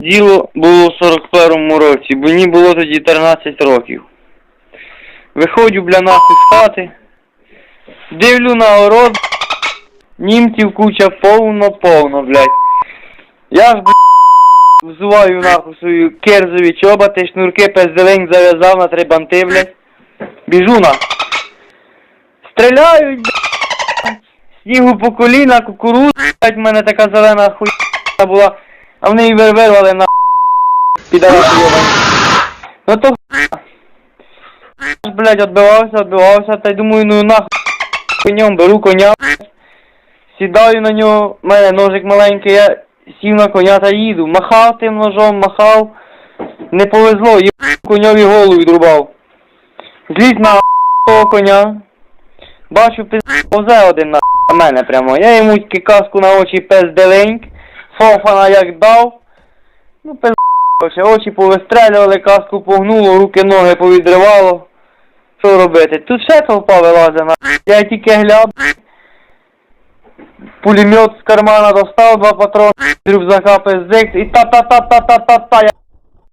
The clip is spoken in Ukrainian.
Діло було в 41-му році, бо мені було тоді 13 років. Виходжу, бля, нахуй з хати, дивлю на город, німців куча повно-повно, блядь. Я ж, блядь, взуваю нахуй свою керзові чоботи, шнурки пизделень зав'язав на три банти, блядь. Біжу на. Стріляють, блядь. Снігу по коліна, кукурудза, блядь, в мене така зелена хуйня була, а вони її вир- вирвали на підарasi йобані. Ну то. Я блядь, отбивався, отбивався, та й думаю, ну нахуй конем, беру коня, сідаю на нього, в мене ножик маленький, я сів на коня та їду. Махав тим ножом, махав, не повезло, їб коньові голову відрубав. Злізь на того коня, бачу, пиз повзе один на мене прямо. Я йому каску на очі пизделеньк, фофана як дав, ну пиз ще очі повистрелювали, каску погнуло, руки, ноги повідривало. Що робити? Тут ще толпа вилазить на. Я тільки гляб. Пулемет з кармана достав два патрони, з рюкзака пиздик і та-та-та-та-та-та-та.